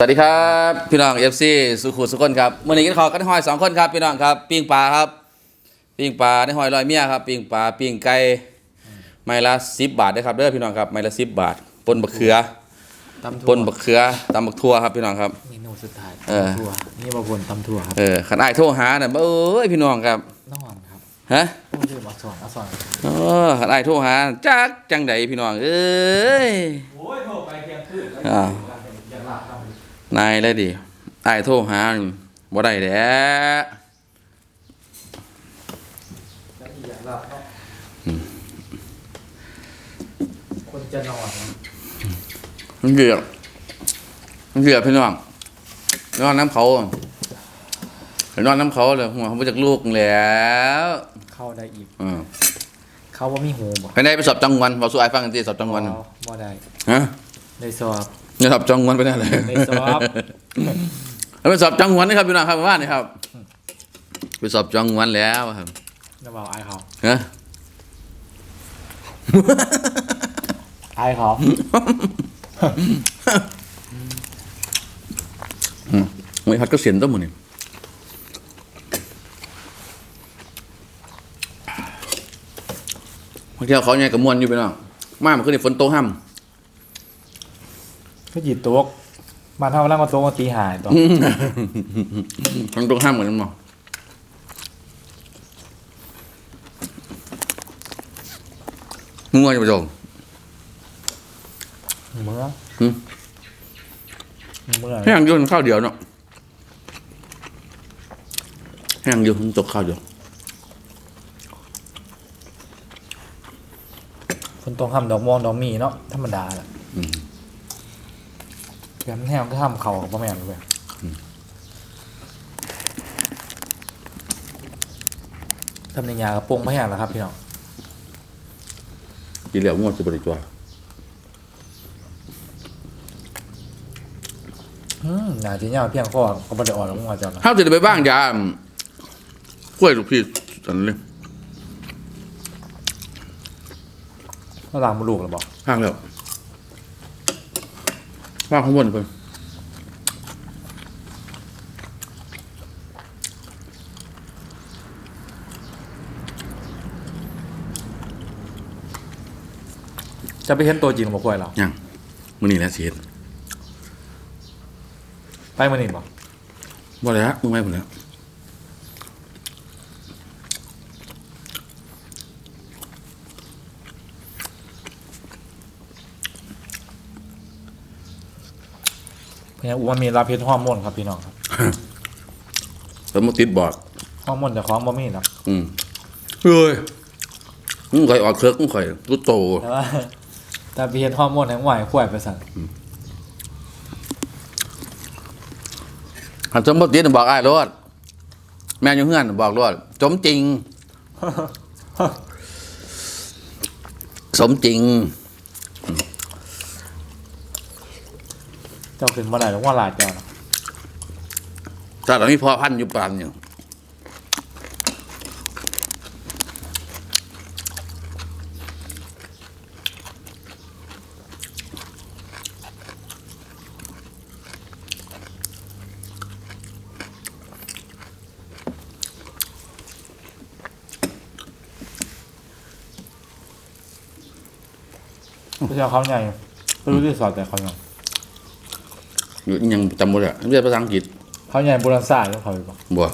สวัสดีครับพี่น้องเอฟซีสุขุมสุขคนครับมื่อนี้กินข้าวกันห้อยสองคนครับพี่น้องครับปิ้งปลาครับปิ้งปลาในห้อยลอยเมียครับปิ้งปลาปิ้งไก่ไม้ละสิบบาทเด้อครับเด้อพี่น้องครับไม้ละสิบบาทปนบักเขือตำปถั่วนบักเขือตำบักทั่วครับพี่น้องครับเมนูสุดท้ายเออตำถั่วนี่บะบนตำถั่วครับเออขันอ้ายโทรหาน่ะเอ้ยพี่น้องครับนอนครับฮะพูดชื่อมาสอนมาสอนเออขันอ้ายโทรหาจักจังใดพี่น้องเอ้ยโอ้ยโทรไปเพียงคืนแล้วอ้าวอย่าลาบครับ นายเลยดิอ้ายโทรหานี่บ่ได้แหล้วอย่าลาบเนาะคนจะนอนนะมันเดือดมันเดือดพี่น้องนอนน้ำเขาไปนอนน้ำเขาเลยหัวเขาไปจากลูกแล้ว เข้าได้อีกอืมเขาว่ามีหูบ่ไปได้ไปสอบจังหวันบอกสู้ไอ้ฟังกันทีสอบจังหวันบ่บ่ได้ฮะได้สอบ จะสอบจังหวันไปได้เลยได้สอบไปสอบจังหวันนะครับพี่น้องครับว่านี่ครับไปสอบจังหวันแล้วครับจะบอกไอ้เขาฮะไอ้เขาไม่พัดก็เสียนต้มหมดนี่บางทีเขาเนี่ยกระมวลอยู่พี่น้องมามันก็ได้ฝนโตกห้ำ ก็หยิบโต๊ะมาเท่านั่งมาโต๊ะมาตีหายต่อมันตรงห้ามเหมือนกันมั้งมึงว่าจะไปจงเมื่อหืมเมื่อแห้งอยุ่นข้าวเดียวเนาะแห้งอยุ่นตกข้าวเดียวคนตรงห้ำดอกม่วงดอกมีเนาะธรรมดาแหละ กมแห้งก็ห้ำเขากับพ่อแม่เลยทำในยากระโปรงไม่แห้งแล้วครับพี่น้องกินเหลียวงวดจะบริจวอืมหนาจีเนี่ยเพียงข้อก็ไม่ได้อ่อนแล้วมึงว่าจะเอาข้าวจะได้ไปบ้างยาอืมกล้วยลูกพี่สันเลยก็ล้างมือลูกแล้วบอกข้างแล้ว ว่างข้างบนเพิ่นจะไปเห็นตัวจริงบอกกล้วยเรายังมื้อนี้แหละสิเฮ็ดไปมานี่บอกบ่แล้วมึงไม่ผลแล้ว เพราะงั้นว่ามีรับเพชรฮอร์โมนครับพี่น้องครับสมมุติติดบอร์ดฮอร์โมนจากของบ่มีนะอืมเฮ้ยมึงข่อยออกเครือกมึงข่อยกูโตแต่ว่าแต่เพชรฮอร์โมนแห่งไหวขวายไปสั่นหันสมมติบอกอ้ายรถแม่อยู่เฮือนบอกรถสมจริง สมจริง เจ้าขึ้นมาไหนหลวงว่าหลาดเจ้านะถ้าเรามีพ่อพันธุ์อยู่ปานอยู่ไม่ใช่เขาใหญ่ไม่รู้ที่สอนแต่เขาใหญ่ อยู่ยังจำบ่ได้เรียนภาษาอังกฤษเขาใหญ่โบราณศาสตร์ของเขาอยู่ปะบ่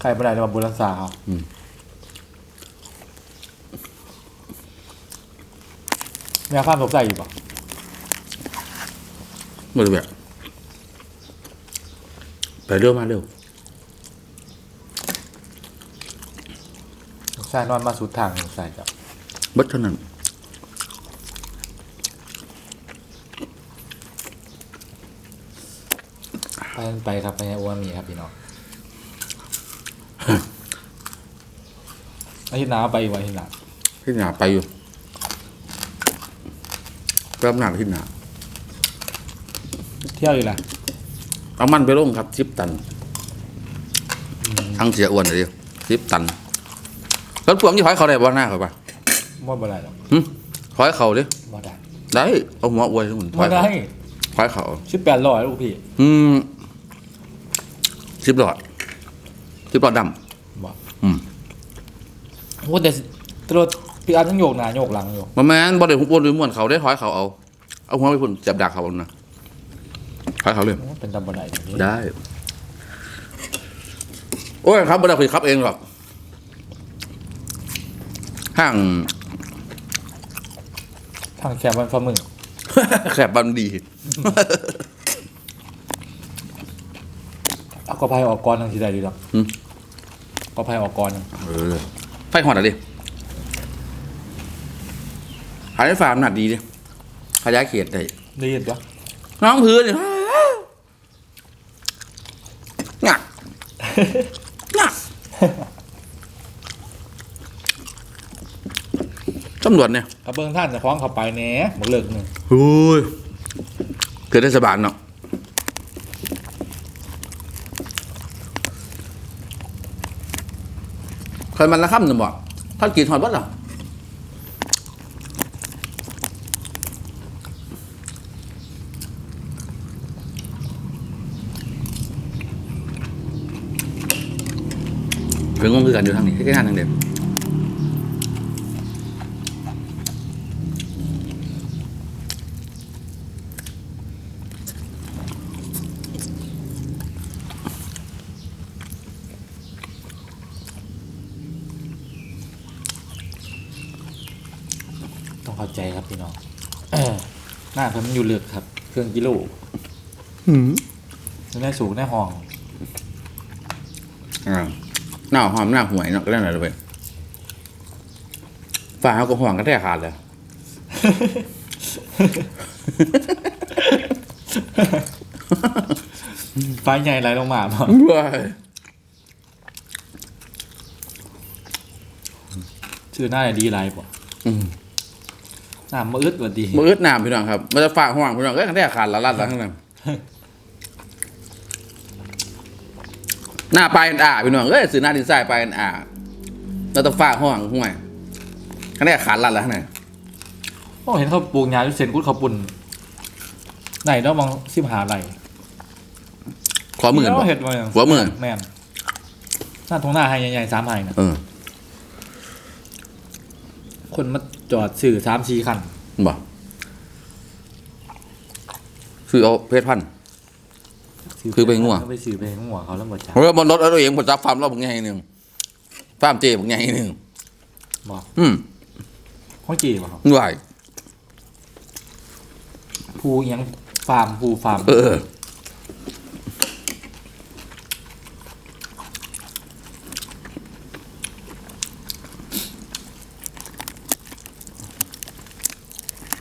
ใครไปไหนเลยมาโบราณศาสตร์เขาอืมมีอาความสงสัยอยู่ปะบ่ได้แบบไปเร็วมาเร็วสงสัยนอนมาสุดทางสงสัยจ้ะเบิดเท่านั้น ไปกันไปครับไปยังอ้วนมีครับพี่น้องอาทิตย์หน้าไปอีกวันอาทิตย์หน้าที่หนาไปอยู่เริ่มหนักที่หนาเที่ยวอีกแหละเอามันไปลงครับสิบตันทั้งเสียอ้วนเลยสิบตันรถพ่วงที่ถอยเขาได้บ่หน้าเขาปะหมดบ่ได้หรอกหึถอยเขาดิบ่ได้ได้เอาหัวอวยทุกคนมาได้ควายเขาสิบแปดร้อยลูกพี่ อืม สิบหลอดสิบหลอดดบอกอืมว่าแต่ตรวจพี่อาร์ตทั้งโยกหน้าโยกหลังอยู่ำมาแมนบอลเด็กหุบวนหรือม้วนเขาได้ควายเขาเอา เอาหัวไปพุ่นจับดักเขาเอานะควายเขาเลยเป็นตำบันไดอย่างนี้ได้ โอ้ยครับบรรดาผิดครับเองหรอกห้างทางแคบมันฝ่ามือแคบบันดี เอา กระเพราออกก่อนทางที่ใดดีหรอกอืมกระเพราออกก่อนเออไฟหอดอะดิขายได้ฟาร์มหนัดดีดิขยายเขตได้ได้ยินปะน้องพื้นเนี่ยงักงักตำรวจเนี่ยเอาเบิ้งท่านจะคล้องเข้าไปแหน่หมดเลิกหนึ่งโอ้ยเกิดเทศบาลเนาะ คยมันละค่ำหนึ่งบอกท่านกินหอดวัดหรอเป็นงงคือกันอยู่ทางนี้ใกล้ๆทางเดียว ใจครับพี่น้องเออหน้าเพิ่นมันอยู่เลือกครับ เครื่องกิโลอยู่ในสูงในห้องอ่าหน้าหอมหน้าหวยเนาะก็ได้หน่อยเลยฝ่าเขาก็ห่วงกันแท้ขาดเลยไฟใหญ่ไหลลงมาบ่ว้ายชื่อหน้าดีไรบ่อืมห น้ามาอึดกว่าดีมืออึดน้ำพี่น้องครับมันจะฝ่าห่วงพี่น้องก็กันแท้ขาดละลัดละข้างนั้นหน้าปลายอันอ่าพี่น้องเอ้ยสื่อหน้าดินทรายปลายอันอ่าเราต้องฝ่าห่วงห่วยกันแท้ขาดลัดละข้างนั้นโอ้เห็นเขาปลูกยาด้วยเซนกุดเขาปุ่นไหนเนาะมองสิบหาไหลขอมือกันบ่เห็ดมาหัวมือแม่นหน้าทงหน้าให้ใหญ่ๆสามไห้นะเออ คนมาจอดสื่อสามสี่คันบ่คือเอาเพชรพันธุ์ คือไปงัว ไปสื่อไปงัวเขาแล้วหมดจ้าเพราะว่าบนรถเอาเองผมจับฟาร์มเราบางไงหนึ่งฟาร์มเจบางไงหนึ่งบอกอืมห้องจีบ่ครับไหวภูเอียงฟาร์มภูฟาร์ม เออ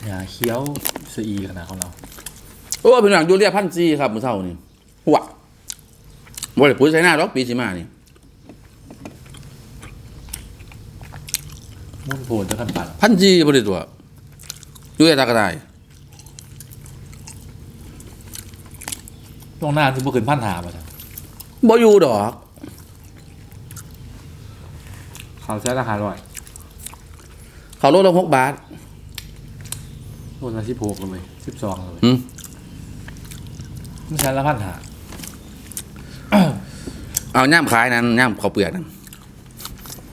อย่าเคี้ยวสอีขนาดของเราโอ้เป็นอย่างยูเรียพันจีครับมือเท่านี่หัวบ่ได้ปุ๋ยใส่หน้าหรอกปีสิมานี่มุ่นโผล่จะขันปัดพันจีบ่ได้ตัวยูเรียตากระไดตรงหน้าที่บุขึ้นพันหาบ่จ้ะบ่อยู่ดอกเขาใช้ราคาร้อยเขาโลละหกบาท โลละสิบหกเลยสิบสองเลยอืมไม่ใช่ละพันหาเอาย่ามขายนั้นย่ามข้าวเปลือกนั้น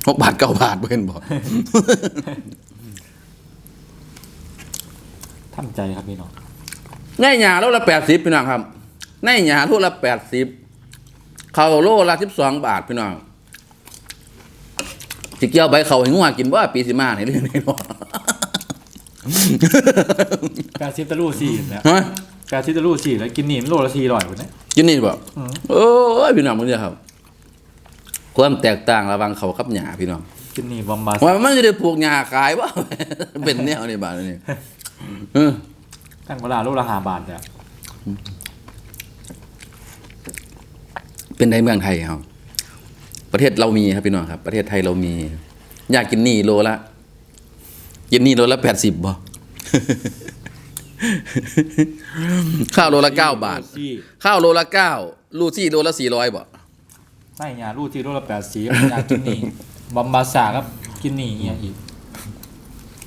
หกบาทเก้าบาทเพิ่นบอกทำใจครับพี่น้องในหยาโลละแปดสิบพี่น้องครับในหยาโลละแปดสิบเขาโลละสิบสองบาทพี่น้องสิเกี่ยวใบเขาให้งัวกินว่าปีสิมาในเรื่องนี้บ่ แปดสิบตะลู่สี่เนี่ยฮะแปดสิบตะลู่สี่แล้วกินนี่มันโลละสี่ร้อยคนนี้กินนี่บ่อืมโอ้ยพี่น้องมึงเนี่ยครับ ความแตกต่างระหว่างเขากับหญ้าพี่น้องกินนี่บอมบาสว่ามันจะได้ปลูกหญ้าขายบ่เป็นแนวนี่บาดนี้เออตั้งเวลาโลละห้าบาทเนี่ยเป็นในเมืองไทยครับประเทศเรามีครับพี่น้องครับ ประเทศไทยเรามี อยากกินนี่โลละ กินนี่โลละแปดสิบบ่ข้าวโลละเก้าบาทสี่ข้าวโลละเก้าลูซี่โลละสี่ร้อยบ่ไม่ยาลู่ที่โลละแปดสีอยากกินนี่บอมบาสาครับกินนี่เนี่ยอีก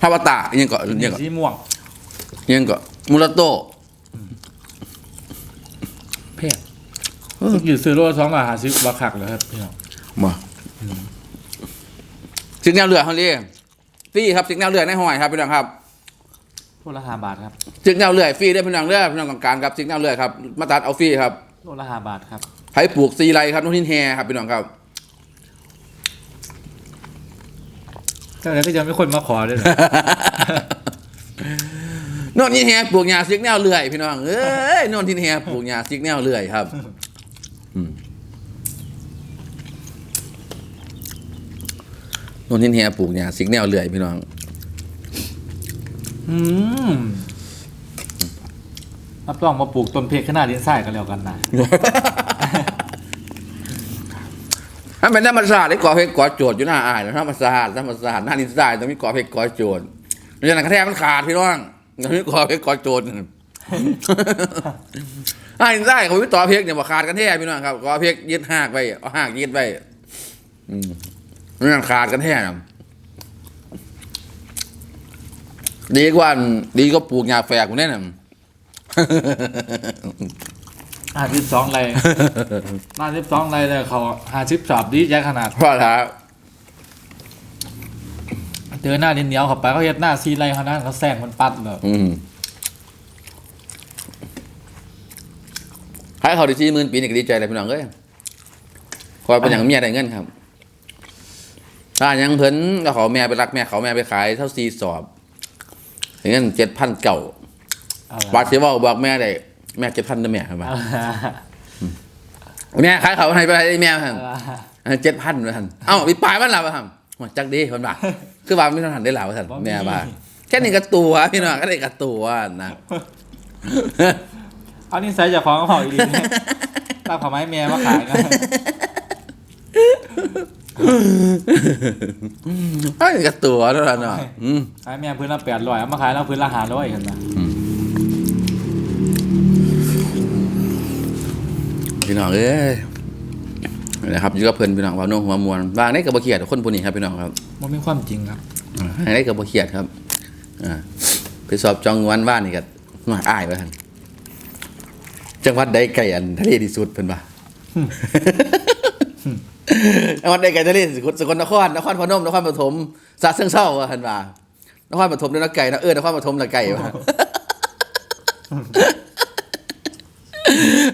ฮาวาตาอิหยังก็อิหยังก็สีม่วงยังก็มูราโตแพงอยู่ซื้อโลละสองบาทหาซื้อบักคักเลยครับพี่น้องมาสิกแนวเรือเขาเรียก ฟรีครับสิกแนวเรือในห้อยครับพี่น้องครับโลละห้าบาทครับสิกแนวเรือฟรีได้อพี่น้องเรือพี่น้องต้องการครับสิกแนวเรือครับมาตัดเอาฟรีครับโลละห้าบาทครับไผ่ปลูกซีไรครับน้องทินแฮครับพี่น้องครับแต่แล้วก็ยังไม่คนมาขอด้วยเหรอโนนทินแฮปลูกหญ้าสิกแนวเรือพี่น้องเอ้ยโนนทินแฮปลูกหญ้าสิกแนวเรือครับ อืม นนทินแฮปลูกหญ้าสิกแนวเรือพี่น้องอืมรับรองมาปลูกต้นเพกขนาดดินทรายกันแล้วกันนะถ้าเป็นธรรมศาสตร์ได้ก่อเพชรก่อโจทย์อยู่หน้าอายนะธรรมศาสตร์ธรรมศาสตร์หน้าดินทรายต้องมีก่อเพชรก่อโจทย์เพราะฉะนั้นกระแทกมันขาดพี่น้องต้องมีก่อเพชรก่อโจทย์หน้าดินทรายเขาไม่ต่อเพชรเนี่ยบอกขาดกันแท้พี่น้องครับก่อเพชรยึดหากไปเอาหากยึดไปอืม นั่นขาดกันแท้นะดีกว่าอันดีก็ปลูกหญ้าแฝกกูแน่นอนห้าสิบสองไรห้าสิบสองไรเลยเขาห้าสิบสอบดีใจขนาดเพราะอะไรเจอหน้าดินเหนียวเข้าไปเขาเฮ็ดหน้าซีไรเขานั่นเขาแซงมันปัดเลยอืมให้เขาได้สี่หมื่นปีนี่ก็ดีใจเลยพี่น้องเอ้ยคอยเป็นอย่างเมียได้เงินครับ ถ้ายังเพิ่นก็เขาแม่ไปรักแม่เขาแม่ไปขายเท่าซีสอบอย่างนั้นเจ็ดพันเก่าเอาบาละทเสียบอกบอกแม่ได้แม่เจ็ดพันนะแม่ครับเอาละแม่ขายเขาให้ไปให้แม่ครับเอาละเจ็ดพันนะท่านเอ้ามีปลายมันหลับครับว่าจักดีคนบ่าคือว่าไม่ทันได้หลับท่านแม่บ่าแค่นี้ก็ตัวพี่น้องก็ได้กับตัวนะเอานี่ใส่จากของเขาอีกทีเนี่ยตั้งผาไม้เมียมาขายนะ ไอ้กระตัวเท่านั้นเนาะอืมขายเมียพื้นละแปดร้อยเอามาขายแล้วพื้นละห้าร้อยกันนะพี่น้องเอ้ยนะครับอยู่กับเพิ่นพี่น้องว่าโน้หัวมวลบางได้กับบเขียดคนพวกนี้ครับพี่น้องครับมันเป็นความจริงครับอ่าได้กับบเขียดครับอ่าไปสอบจองวันว่านนี่ก็มาอ้ายไปท่านจังหวัดใดไก่อันทะเลที่สุดเพิ่นว่า จังหวัดใดไก่ทะเลที่สุดสกลนครนครพนมนครปฐมสระเชิงเทราว่าท่านว่านครปฐมเนี่ยนะไก่นะเออนครปฐมละไก่ว่า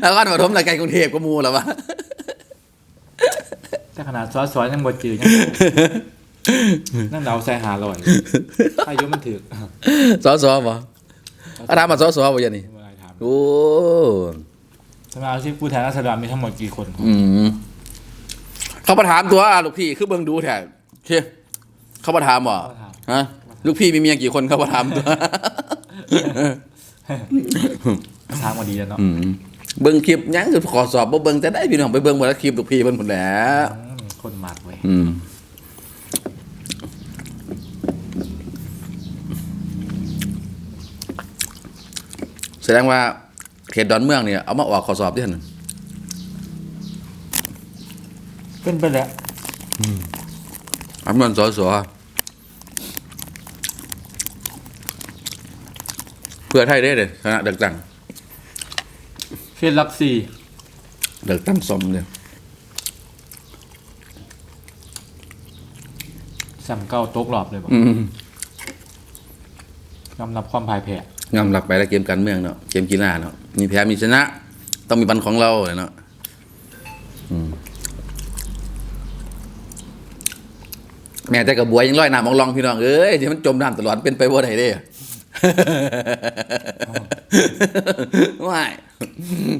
นครปฐมละไก่กรุงเทพก็มูแล้ววะแต่ขนาดซอสซอยยังบดจืดยังนั่นเราใส่หาร้อยอายุมันถือสอสอบ่อาถามมาสอสอบ่ยันนี่เมื่อไรถามโอ้สมาชิกผู้แทนราษฎรมีทั้งหมดกี่คน อืม เขามาถามตัวลูกพี่คือเบิ่งดูแท้เชี่ยเขามาถามบ่ฮะลูกพี่มีเมียกี่คนเขามาถามตัวทางมาดีแล้วเนาะอืมเบิ่งคลิปหยังคือขอสอบบ่เบิ่งแต่ได้พี่น้องไปเบิ่งบ่ละคลิปลูกพี่เพิ่นพุ่นแหล้วอืมคนมากเว้ยอืมแสดงว่าเขตดอนเมืองเนี่ยเอามาออกข้อสอบที่นั่น เป็นไปแล้วอำนาจสอสอเพื่อไทยได้เลยคณะเด็กตั้งเขตหลักสี่เด็กตั้งสมเลยสามเก้าโต๊ะหลอบเลยบอกอืมยอมรับความพ่ายแพ้ งามหลักไปแล้วเกมการเมืองเนาะเกมกีฬาเนาะมีแพ้มีชนะ ต้องมีบันของเราเลยเนาะอืม แม่แต่กับบวยยังลอยน้ำมองลองพี่น้องเอ้ยที่มันจมน้ำตลอดเป็นไปบ่ได้เด้ไม่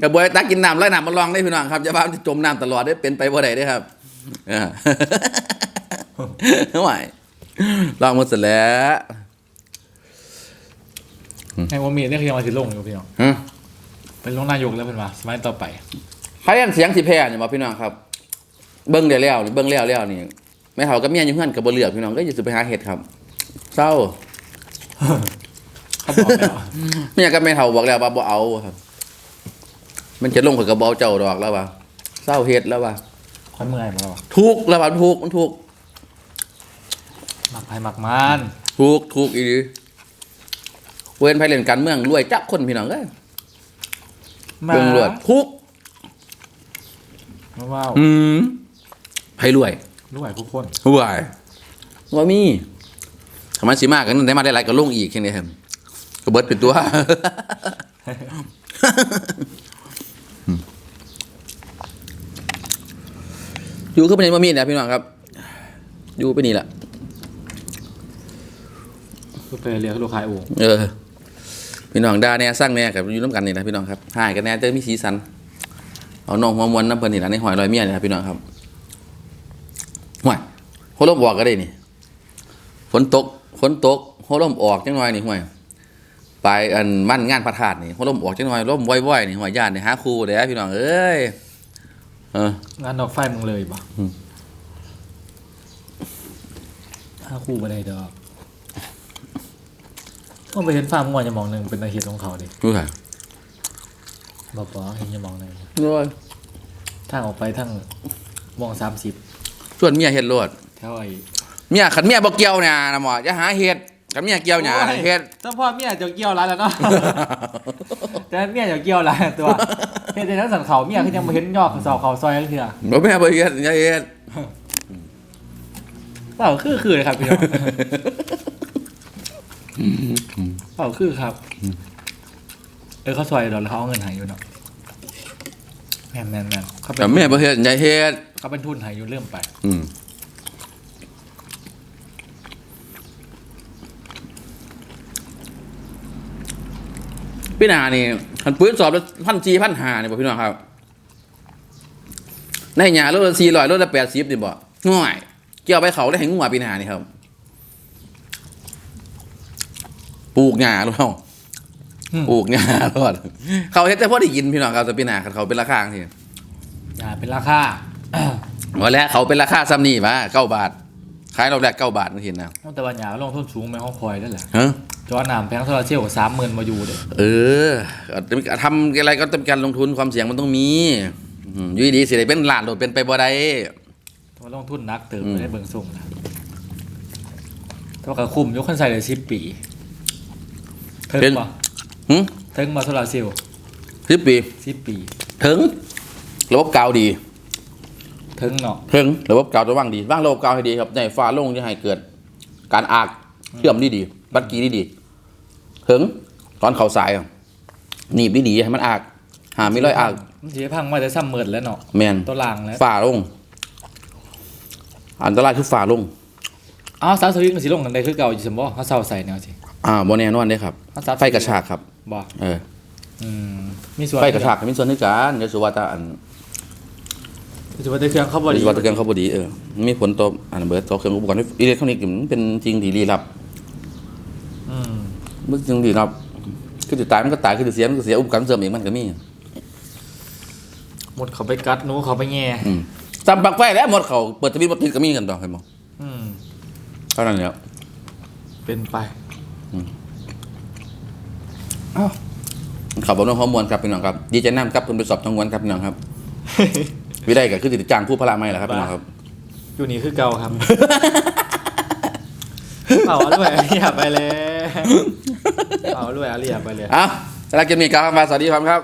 กับบวยตักกินน้ำลอยน้ำมองลองได้พี่น้องครับอย่าบ้ามันจะจมน้ำตลอดได้เป็นไปบ่ได้เด้ครับอ่าไม่ลองหมดเสร็จแล้วไอ้ว่ามีเนี่ยคือยังมาถึงลงอยู่พี่น้องฮะเป็นลงนายกแล้วเป็นว่าสมัยต่อไปใครอันเสียงสิแพ้เนี่ยมาพี่น้องครับ เบิ้งได้แล้วนี่เบิ้งแล้วแล้วนี่ แม่เฒ่ากับเมียอยู่เฮือนกับบ่เลือกพี่น้องก็อย่าสิไปหาเห็ดครับเศร้าเขาบอกแล้วเมียกับแม่เฒ่าบอกแล้วว่าบ่เอาครับ มันจะลงกับกระเบาเจ้าดอกแล้วว่าเศร้าเฮ็ดแล้วว่าค่อยเมื่อยมาแล้ววะทุกข์แล้วว่าทุกข์มันทุกข์หมักไผ่หมักมันทุกข์ทุกข์อีหลีเว้นไผเล่นการเมืองรวยจักคนพี่น้องเอ้ยมาเบิ่งรวยทุกมาว่าอืมไผรวย รวยทุกคนรวยว่ามีทำไมสิมากกันได้มาได้หลายก็ลงอีกแค่นี้ครับก็เบิดเป็นตัวอยู่ก็เป็นบะหมี่นะพี่น้องครับ อยู่ไปนี่แหละก็ไปเรียกลูกค้าโอ่งเออ พี่น้องด่าแน่สร้างแน่กับอยู่น้ำกันนี่นะพี่น้องครับหายกันแน่เจอมีสีสัน เอาน้องหัวมวนน้ำเพิ่นนี่นะในหอยลอยเมียนี่นะพี่น้องครับห่ วยโฮลมออกก็ได้นี่ฝนตกฝนตกโฮลมออกจังหน่อยนี่ห่วยไปอันมั่นงานพระธาตุนี่โฮลมออกจังหน่อยลมว่อยๆนี่ห่วยญาตินี่หาครูเด้อพี่น้องเอ้ยเอองานดอกไฟมึงเลยบ่อืมถ้าคู่ไปได้ดอกต้องไปเห็นฟาร์มงวจะมองหนึ่งเป็นอาชีพของเขาดิดูค่ะบ่ปอเห็นจะมองหนึ่งด้วยทางออกไปทางมองสามสิบส่วนเมียเฮ็ดโลด แถวไอ้เมียขันเมียบ่เกี่ยวเนี่ยนะหมออย่าหาเฮ็ดขันเมียเกี่ยวเนี่ยนะเฮ็ดต้องพ่อเมียจะเกี่ยวร้านแล้วเนาะแต่เมียจะเกี่ยวร้านตัวเฮ็ดในนั้นสันเขาเมียคือยังมาเห็นยอกเสาเขาซอยนั่นเถื่อบ่แม่บ่เฮ็ดอย่าเฮ็ดเปล่าคือคือเลยครับพี่น้องเปล่าคือครับ เออเขาซอยเราแล้วเขาเอาเงินใหายอยู่เนาะแม่นแม่นแม่นเขาเป็แต่นแม่บ่เฮ็ดอย่าเฮ็ดเขาเป็นทุนใหายอยู่เริ่มไป อืม พี่นานี่คันปืนสอบแล้วพันจีพันหานี่บ่พี่น้องครับในหยาโลละสี่ร้อยโลละแปดสิบนี่บ่ง่ายเกี่ยวไปเขาได้ให้งัวปีหนานี่ครับ ปลูกหญ้าลูกเฮาอืมปลูกหญ้ารอดเขาเฮ็ดแต่พอได้กินพี่น้องครับแต่ปีหนาคันเขาเป็นราคาจังซี่อย่าเป็นราคาว่าแล้วเขาเป็นราคาซ้ำนี่มาเก้าบาทขายเราแรกเก้าบาทนึงเห็นนะแต่ว่าหยาลงทุนสูงไหมห้องคอยนั่นแหละฮะ จอน้ำแพงโซลาร์เซลล์สามหมื่นมาอยู่เด้อเออทำอะไรก็ต้องมีการลงทุนความเสี่ยงมันต้องมีอืมอยู่ดีๆสิได้เป็นล้านโดดเป็นไปบ่ได้แต่ว่าลงทุนนักเติมอืมไม่ได้เบิ่งส่งนะแต่ว่าก็คุ้มยกคนใส่เลยสิบปีเทิงบ่หึเทิงมาโซลาร์เซลล์สิบปีสิบปีถึงระบบกาวดีเทิงเนาะถึงระบบกาวต้องวางดีวางระบบกาวให้ดีครับในฟ้าโลงจะให้เกิด การอากเชื่อมดีดีๆ บัดกี้ดีดีๆถึงตอนเข่าสายอะหนีบดีๆให้มันอาก หาไม่ร้อยอากมันสิพังมาแต่ซ้ำเมิดแล้วเนาะแมนตัวล่างแล้วฝ่าลง อันตรายคือฝ่าลงอ้าวสาวสวิงมันสิลงกันได้คือเก่าอยู่สมบ่เขาเศร้าใส่แนวสิอ่าบนแน่นอนเด้ครับเขาสาวไฟกระชากครับบ่เอออืมมีส่วนไฟกระชากมีส่วนในการเดี๋ยวสุวัตาอันมีส่วนในเครื่องเขาบ่เดี๋ดียวสุวัตาเครื่องเขาบดีเออมีผลต่ออันเบิร์ตต่อเครื่องอุปกรณ์อิเล็กทรอนิกส์มันเป็นจริงที่ลี้ลับอื มมันจริงลี้ลับคือจะตายมันก็ตายคือจะเสียมันก็เสียอุปกรณ์เสริมอีกมันก็มีหมดเขาไปกัดหนูเขาไปแง่อืมจำปลักไฟแล้วหมดเขาเปิดทวิตบ่ติดก็มีกันต่อเห็นบ่อืมเท่านั้นแหล้วเป็นไปขับรถน้องฮอร์โมนครับพี่น้องครับ ดีใจน้ำครับคุณไปสอบทั้งวันครับพี่น้องครับ วิได้ก็คือติดจ้างผู้พละไม่แหละครับพี่น้องครับ อยู่นี่คือเก่าครับเผาด้วยอาเรียไปเลย เผาด้วยอาเรียไปเลย เอ้าสำหรับเกมนี้ครับมาสวัสดีครับครับ